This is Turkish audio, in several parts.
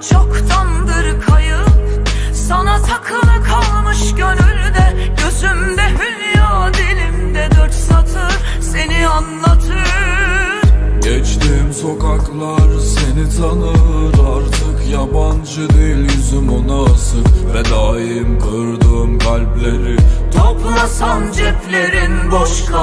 çoktandır kayıp Sana takılı kalmış gönülde. Gözümde hülya dilimde dört satır seni anlatır. Geçtiğim sokaklar seni tanır artık Yabancı değil yüzüm ona asık. Fedaim kırdığım kalpleri Toplasan ceplerin boş kalır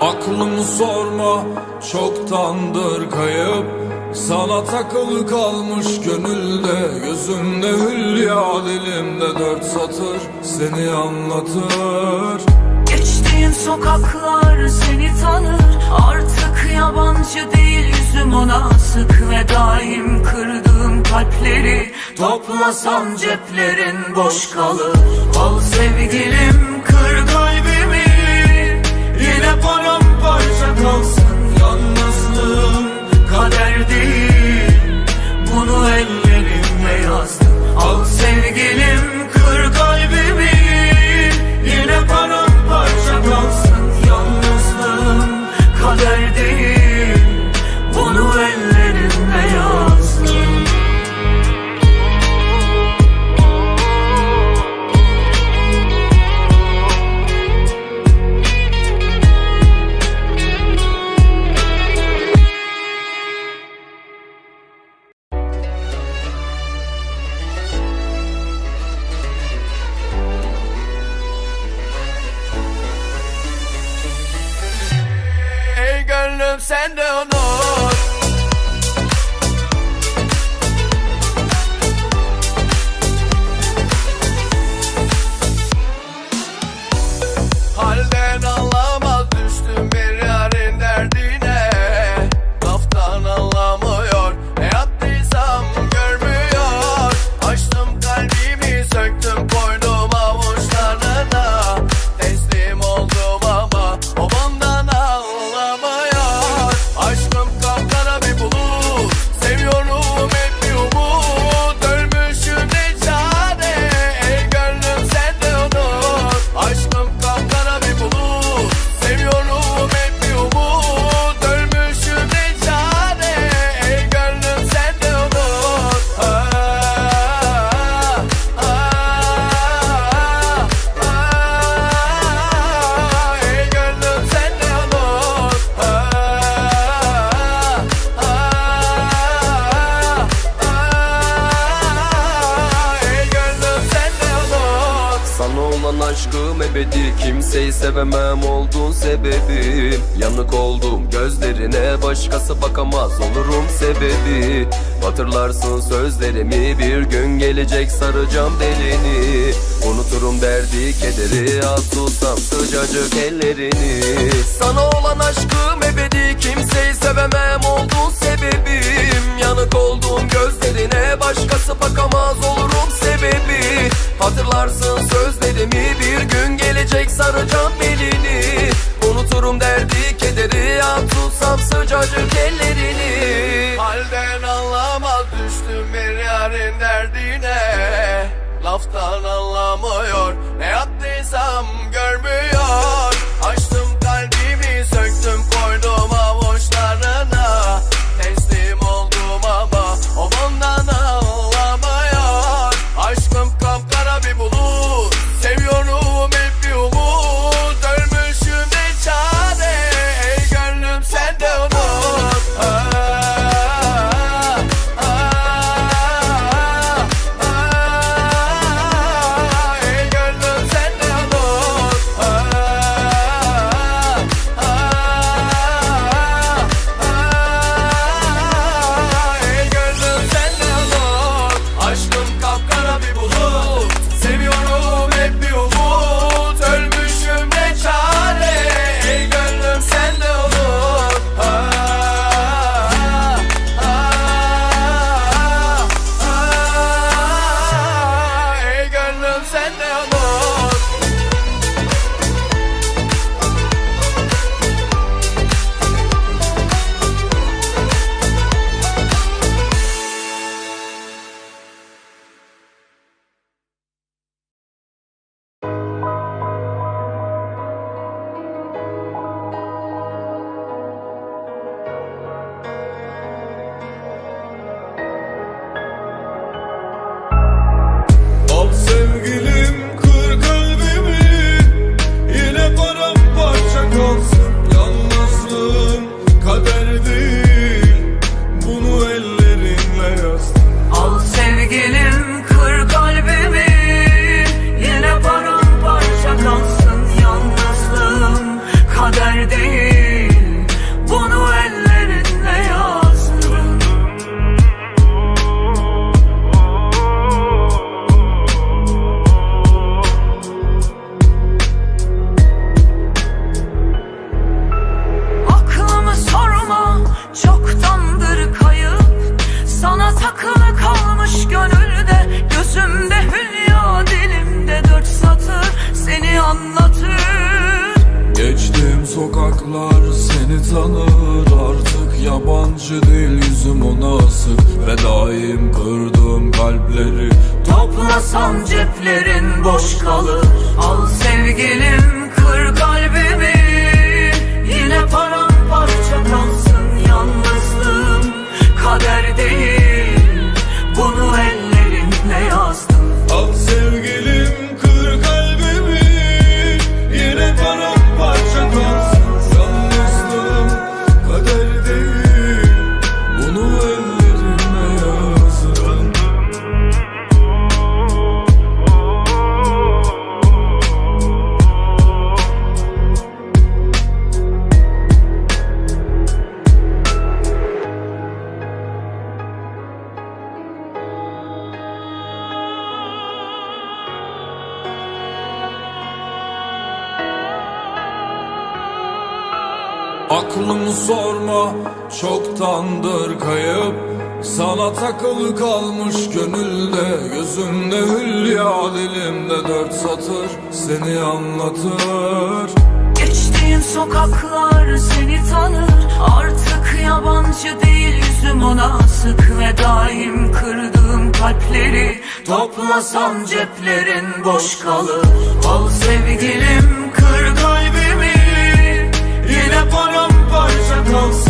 Aklımı sorma çoktandır kayıp. Sana takılı kalmış gönülde Gözümde hülya dilimde dört satır Seni anlatır. Geçtiğin sokaklar seni tanır. Artık yabancı değil yüzüm ona sık Ve daim kırdığım kalpleri. Toplasan ceplerin boş kalır. Al sevgilim kır kalbimi Yine paramparça kalsın yalnızlığım Kader değil. Bunu ellerimle yazdım. Al sevgilim gönlüm sen de unut Halden anlamaz düştüm bir yarın derdine. Laftan anlamıyor ne yaptıysam görmüyor. Açtım kalbimi söktüm sevemem oldun sebebim. Yanık oldum gözlerine Başkası bakamaz olurum sebebi. Hatırlarsın sözlerimi Bir gün gelecek saracağım delini. Unuturum derdi kederi Az tutsam sıcacık ellerini. Sana olan aşkım ebedi Kimseyi sevemem oldun sebebim. Yanık oldum gözlerine Başkası bakamaz olurum sebebi. Hatırlarsın sözlerimi Bir gün gelecek saracağım At tutsam sıcacık ellerini. Halden anlamaz düştüm bir yarın derdine. Laftan anlamıyor ne yaptıysam Now. Sorma çoktandır kayıp. Sana takılı kalmış gönülde Gözümde hülya dilimde dört satır Seni anlatır. Geçtiğin sokaklar seni tanır. Artık yabancı değil yüzüm ona sık Ve daim kırdığım kalpleri Toplasan ceplerin boş kalır. Al sevgilim kır kalbimi. Yine paramparça kalsın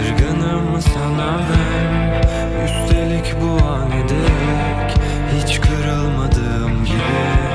Kırgınım sana ben. Üstelik bu an dek Hiç kırılmadığım gibi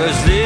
gözlü